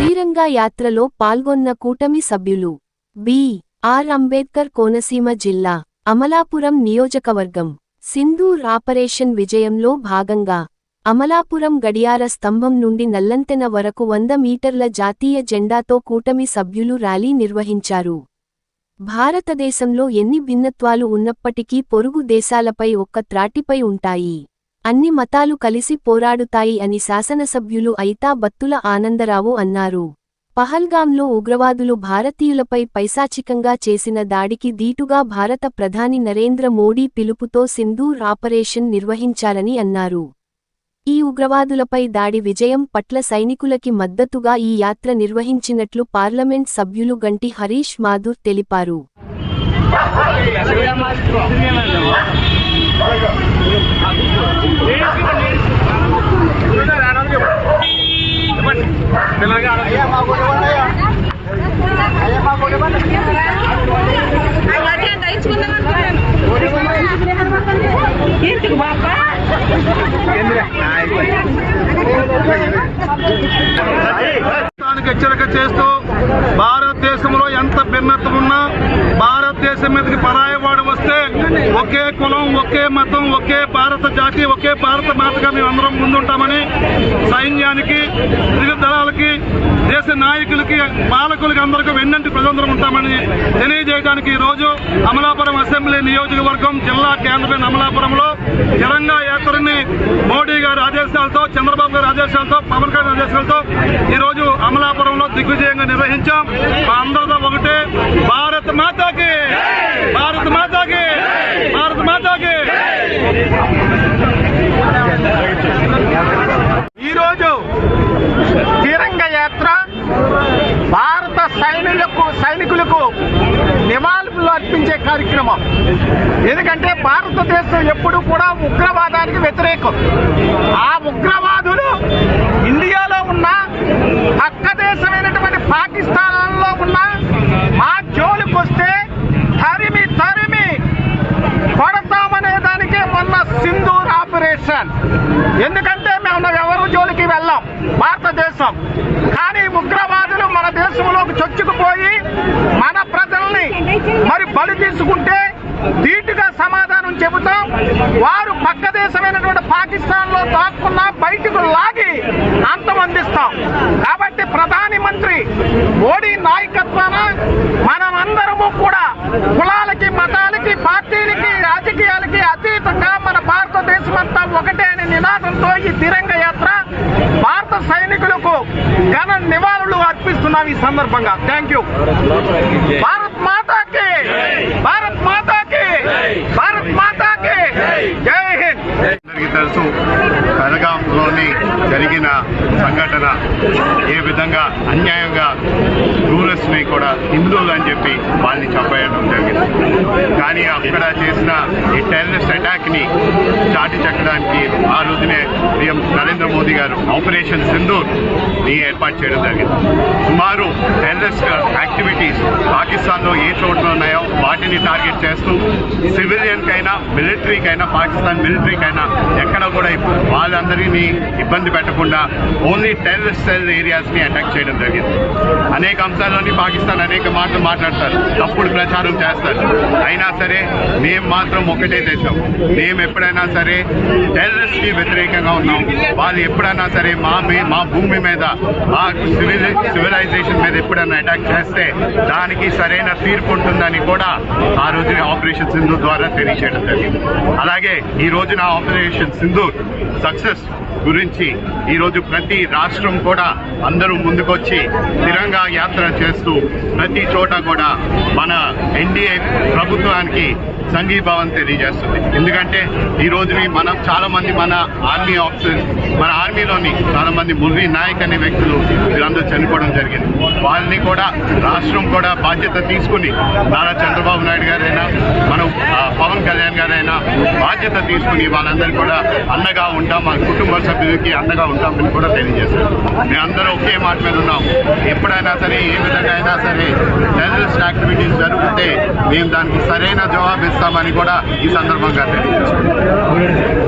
తిరంగా యాత్రలో పాల్గొన్న కూటమి సభ్యులు బి. ఆర్. అంబేద్కర్ కోనసీమ జిల్లా అమలాపురం నియోజకవర్గం. సింధూర్ ఆపరేషన్ విజయంలో భాగంగా అమలాపురం గడియార స్తంభం నుండి నల్లంతెన వరకు వంద మీటర్ల జాతీయ జెండాతో కూటమి సభ్యులు ర్యాలీ నిర్వహించారు. భారతదేశంలో ఎన్ని భిన్నత్వాలు ఉన్నప్పటికీ పొరుగు దేశాలపై ఒక్క త్రాటిపై ఉంటాయి. అన్ని మతాలు కలిసి పోరాడుతాయి అని శాసనసభ్యులు అయితా బత్తుల ఆనందరావు అన్నారు. పహల్గాంలో ఉగ్రవాదులు భారతీయులపై పైశాచికంగా చేసిన దాడికి దీటుగా భారత ప్రధాని నరేంద్ర మోడీ పిలుపుతో సింధూర్ ఆపరేషన్ నిర్వహించారని అన్నారు. ఈ ఉగ్రవాదులపై దాడి విజయం పట్ల సైనికులకి మద్దతుగా ఈ యాత్ర నిర్వహించినట్లు పార్లమెంట్ సభ్యులు గంటి హరీష్ మాధుర్ తెలిపారు. అలాగే బాబా హెచ్చరిక చేస్తూ భారతదేశంలో ఎంత భిన్నత ఉన్నా భారతదేశం మీదకి పరాయవాడు వస్తే ఒకే కులం ఒకే మతం ఒకే భారత జాతి ఒకే భారత మాతగా మేమందరం అందరం ముందుంటామని సైన్యానికి త్రివిధ దళాలకి దేశ నాయకులకి పాలకులకి అందరికీ వెన్నంటి ప్రజలందరం ఉంటామని తెలియజేయడానికి ఈ రోజు అమలాపురం అసెంబ్లీ నియోజకవర్గం జిల్లా కేంద్రమైన అమలాపురంలో తెలంగాణ యాత్రని మోడీ గారి ఆదేశాలతో చంద్రబాబు గారి ఆదేశాలతో పవన్ కళ్యాణ్ ఆదేశాలతో ఈ రోజు అమలాపురంలో దిగ్విజయంగా నిర్వహించాం. మా అందరితో ఒకటే భారత్ మాతాకి భారత్ మాతాకి భారత్ మాతాకి ఈరోజు తిరంగ యాత్ర భారత సైనికులకు సైనికులకు నివాళులు అర్పించే కార్యక్రమం ఎందుకంటే భారతదేశం ఎప్పుడు కూడా ఉగ్రవాదానికి వ్యతిరేకం. ఆ ఉగ్రవాదులు ఇండియాలో ఉన్న పక్క దేశమైనటువంటి పాకిస్తాన్లో ఉన్న మా జోలికొస్తే తరిమి తరిమి కొడతామనే దానికే మొన్న సింధూర్ ఆపరేషన్. ఎందుకంటే మేము ఎవరు జోలికి వెళ్ళాం? భారతదేశం. కానీ ఉగ్రవాదులు మన దేశంలోకి చొచ్చుకుపోయి మన ప్రజల్ని మరి బలి తీసుకుంటే ధీటుగా సమాధానం చెబుతాం. వారు పక్క దేశమైనటువంటి పాకిస్తాన్లో దాక్కున్నా బయటకు లాగి అంతమందిస్తాం కాబట్టి ప్రధాని మంత్రి మోడీ నాయకత్వాన మనమందరము కూడా కులాలకి మతాలకి పార్టీలకి రాజకీయాలకి అతీతంగా మన భారతదేశం అంతా ఒకటే అనే నినాదంతో ఈ తిరంగ యాత్ర భారత సైనికులకు ఘన నివాళులు అర్పిస్తున్నాం ఈ సందర్భంగా. థ్యాంక్ యూ భారత్ మాతాకి China సంఘటన ఏ విధంగా అన్యాయంగా టూరిస్ట్ని కూడా హిందువులు అని చెప్పి వాళ్ళని చంపేయడం జరిగింది. కానీ అక్కడ చేసిన ఈ టెర్రరిస్ట్ అటాక్ని చాటి చెక్కడానికి ఆ రోజునే పీఎం నరేంద్ర మోదీ గారు ఆపరేషన్ సింధూర్ని ఏర్పాటు చేయడం జరిగింది. సుమారు టెర్రరిస్ట్ యాక్టివిటీస్ పాకిస్తాన్లో ఏ చోట్ల ఉన్నాయో వాటిని టార్గెట్ చేస్తూ సివిలియన్ కైనా మిలిటరీకైనా పాకిస్తాన్ మిలిటరీకైనా ఎక్కడ కూడా ఇప్పుడు వాళ్ళందరినీ ఇబ్బంది పెట్టకుండా ఓన్లీ ఓన్లీ సెల్ ఏరియాస్ని అటాక్ చేయడం జరిగింది. అనేక అంశాల్లోని పాకిస్తాన్ అనేక మాటలు మాట్లాడతారు. తప్పుడు ప్రచారం చేస్తారు. అయినా సరే మేము మాత్రం ఒకటే దేశం. మేము ఎప్పుడైనా సరే టెర్రరిస్ట్కి వ్యతిరేకంగా ఉన్నాం. వాళ్ళు ఎప్పుడైనా సరే మా మా భూమి మీద మా సివిల్ సివిలైజేషన్ మీద ఎప్పుడైనా అటాక్ చేస్తే దానికి సరైన తీర్పు ఉంటుందని కూడా ఆ రోజున ఆపరేషన్ సింధు ద్వారా తెలియచేయడం జరిగింది. అలాగే ఈ రోజున ఆపరేషన్ సింధు సక్సెస్ గురించి ఈ రోజు ప్రతి రాష్ట్రం కూడా అందరూ ముందుకొచ్చి తిరంగా యాత్ర చేస్తూ ప్రతి చోట కూడా మన ఎన్డీఏ ప్రభుత్వానికి సంఘీభావం తెలియజేస్తుంది. ఎందుకంటే ఈ రోజుని మనం చాలా మంది మన ఆర్మీ ఆఫీసర్స్ మన ఆర్మీలోని చాలా మంది మురళీ నాయక్ అనే వ్యక్తులు వీళ్ళందరూ చనిపోవడం జరిగింది. వాళ్ళని కూడా రాష్ట్రం కూడా బాధ్యత తీసుకుని నారా చంద్రబాబు నాయుడు గారైనా మనం ఆ, పవన్ కళ్యాణ్ గారైనా బాధ్యత తీసుకుని వాళ్ళందరూ కూడా అండగా ఉంటాం. మన కుటుంబ సభ్యులకి అండగా ఉంటామని కూడా మేము మేమందరం ఒకే మాట మీద ఉన్నాం. ఎప్పుడైనా సరే ఏ విధంగా అయినా సరే టెర్రరిస్ట్ యాక్టివిటీస్ జరుగుతే మేము దానికి సరైన జవాబు ఇస్తామని కూడా ఈ సందర్భంగా తెలియజేస్తాం